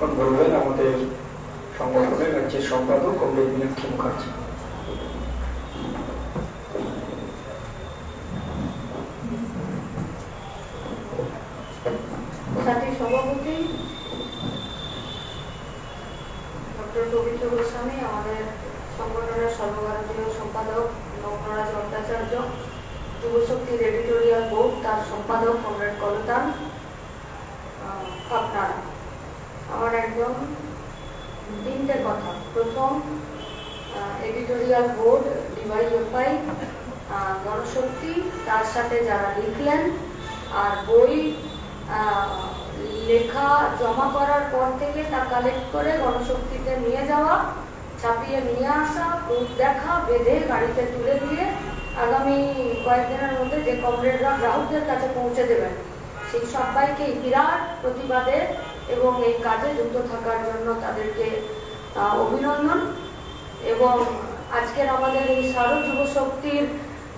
এখন বলবেন আমাদের সংগঠনের রাজ্যের সম্পাদক কমরেড মীনাক্ষী মুখার্জি। ডক্টর পবিত্র গোস্বামী, আমাদের সংগঠনের সর্বভারতীয় সম্পাদক নবরাজ ভট্টাচার্য যুবশক্তির এডিটোরিয়াল বোর্ড, তার সম্পাদক কমরেড কলতান আপনারা। একদম তিনটে কথা। প্রথম এডিটোরিয়াল বোর্ড ডিওয়াইএফআই গণশক্তি তার সাথে যারা লিখলেন, আর বই লেখা জমা করার পর থেকে তা কালেক্ট করে গণশক্তিতে নিয়ে যাওয়া, ছাপিয়ে নিয়ে আসা প্রুফ দেখা, বেঁধে গাড়িতে তুলে দিয়ে আগামী কয়েকদিনের মধ্যে যে কমরেডরা গ্রাহকদের কাছে পৌঁছে দেবেন। সেই সবাইকে বিরাট প্রতিবাদে এবং এই কাজে যুক্ত থাকার জন্য তাদেরকে অভিনন্দন। এবং আজকের আমাদের এই সারো যুব শক্তির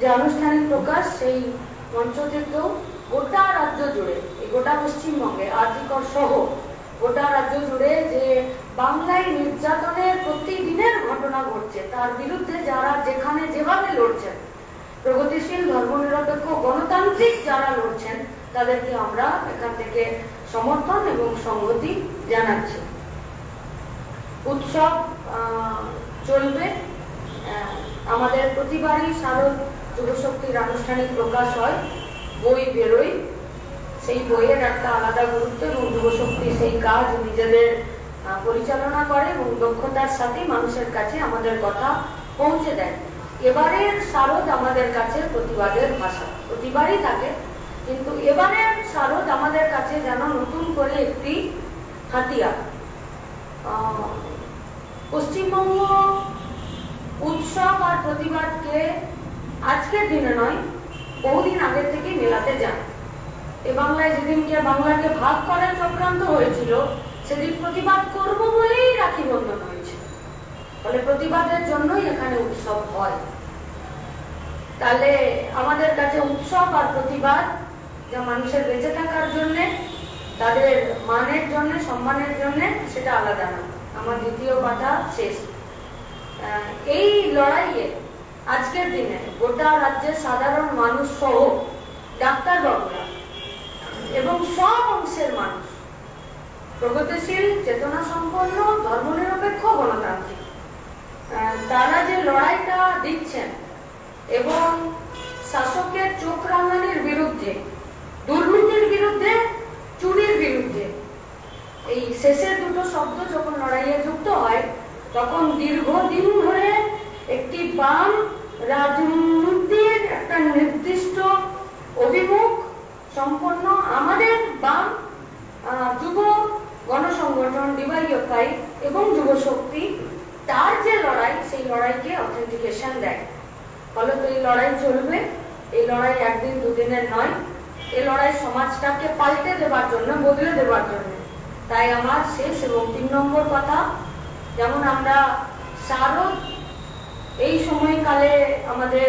যে আনুষ্ঠানিক প্রকাশ, সেই মঞ্চ থেকেও গোটা রাজ্য জুড়ে, এই গোটা পশ্চিমবঙ্গে আর্থিকর সহ গোটা রাজ্য জুড়ে যে বাংলায় নির্যাতনের প্রতিদিনের ঘটনা ঘটছে, তার বিরুদ্ধে যারা যেখানে যেভাবে লড়ছেন প্রগতিশীল ধর্মনিরপেক্ষ গণতান্ত্রিক যারা লড়ছেন, তাদেরকে আমরা এখান থেকে সমর্থন এবং সংগতি জানাচ্ছি। উৎসব চলবে। আমাদের প্রতিবারই শারদ যুবশক্তির আনুষ্ঠানিক প্রকাশ হয়, বই বেরোয়। সেই বইয়ের একটা আলাদা গুরুত্ব এবং যুবশক্তি সেই কাজ নিজেদের পরিচালনা করে এবং দক্ষতার সাথে মানুষের কাছে আমাদের কথা পৌঁছে দেয়। এবারের শারদ আমাদের কাছে প্রতিবাদের ভাষা। প্রতিবারই থাকে। কিন্তু এবারের শারদ আমাদের কাছে যেন নতুন করে একটি হাতিয়ার। পশ্চিমবঙ্গ উৎসব আর প্রতিবাদকে আজকের দিনে নয়, বহুদিন আগের থেকে মেলাতে যান। এ বাংলায় যেদিনকে বাংলাকে ভাগ করার চক্রান্ত হয়েছিল, সেদিন প্রতিবাদ করব বলেই রাখি বন্ধন হয়েছে। ফলে প্রতিবাদের জন্যই এখানে উৎসব হয়। তাহলে আমাদের কাছে উৎসব আর প্রতিবাদ, যা মানুষের বেঁচে থাকার জন্যে, তাদের মানের জন্য, সম্মানের জন্য, সেটা আলাদা না। আমার দ্বিতীয় কথা শেষ। এই লড়াইয়ে আজকের দিনে গোটা রাজ্যের সাধারণ মানুষ সহ ডাক্তারবাবুরা এবং সব অংশের মানুষ প্রগতিশীল চেতনা সম্পন্ন ধর্মনিরপেক্ষ, গণতান্ত্রিক। তারা যে লড়াইটা দিচ্ছেন এবং শাসকের চোখ রাঙানির বিরুদ্ধে, দুর্নীতির বিরুদ্ধে, চুরির বিরুদ্ধে, এই শেষের দুটো শব্দ যখন লড়াইয়ে যুক্ত হয়, তখন দীর্ঘদিন ধরে একটি বাম রাজনীতির একটা নির্দিষ্ট অভিমুখ সম্পন্ন আমাদের বাম যুব গণসংগঠন ডিওয়াইএফআই এবং যুব শক্তি তার যে লড়াই সেই লড়াইকে অথেন্টিকেশন দেয়? ফলত এই লড়াই চলবে? এই লড়াই একদিন, দুদিনের নয়। এই লড়াই সমাজটাকে পাল্টে দেবার জন্য, বদলে দেবার জন্য। তাই আমার শেষ এবং তিন নম্বর কথা, যেমন আমরা শারদ এই সময়কালে আমাদের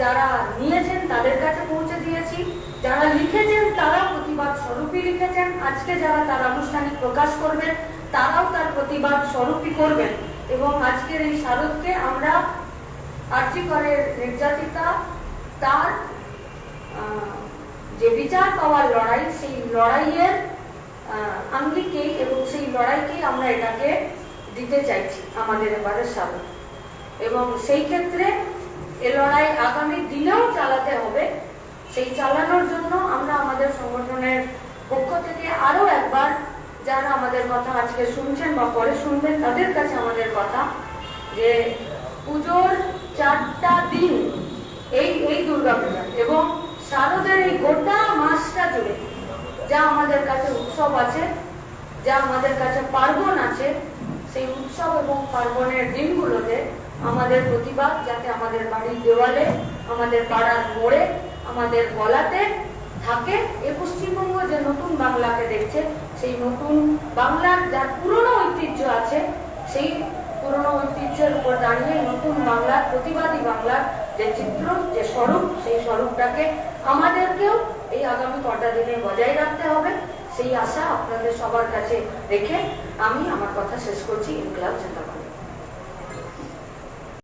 যারা নিয়েছেন, তাদের কাছে পৌঁছে দিয়েছি। যারা লিখেছেন, তারা প্রতিবাদ স্বরূপই লিখেছেন। আজকে যারা তার আনুষ্ঠানিক প্রকাশ করবেন, তারাও তার প্রতিবাদ স্বরূপই করবেন। এবং আজকের এই শারদকে আমরা আর্থিকরের নির্যাতিতা, তার যে বিচার পাওয়ার লড়াই, সেই লড়াইয়ের আঙ্গিকেই এবং সেই লড়াইকেই আমরা এটাকে দিতে চাইছি আমাদের এবারের সাথে এবং সেই ক্ষেত্রে এ লড়াই আগামী দিনেও চালাতে হবে। সেই চালানোর জন্য আমরা আমাদের সংগঠনের পক্ষ থেকে আরও একবার যারা আমাদের কথা আজকে শুনছেন বা পরে শুনবেন, তাদের কাছে আমাদের কথা যে পুজোর চারটা দিন এই এই দুর্গাপূজা এবং শারদের এই গোটা মাসটা জুড়ে যা আমাদের কাছে উৎসব আছে, যা আমাদের কাছে পার্বণ আছে, সেই উৎসব এবং পার্বণের দিনগুলোতে আমাদের প্রতিবাদ যাতে আমাদের বাড়ির দেওয়ালে, আমাদের পাড়ার মোড়ে, আমাদের গলাতে থাকে। এ পশ্চিমবঙ্গ যে নতুন বাংলাকে দেখছে সেই নতুন বাংলার যার পুরনো ঐতিহ্য আছে, সেই পুরনো ঐতিহ্যের উপর দাঁড়িয়ে নতুন বাংলার প্রতিবাদী বাংলার যে চিত্র, যে স্বরূপ, সেই স্বরূপটাকে আমাদেরকেও এই আগামী কটা দিনে বজায় রাখতে হবে। সেই আশা আপনাদের সবার কাছে রেখে আমি আমার কথা শেষ করছি। ইনকলাব জিন্দাবাদ।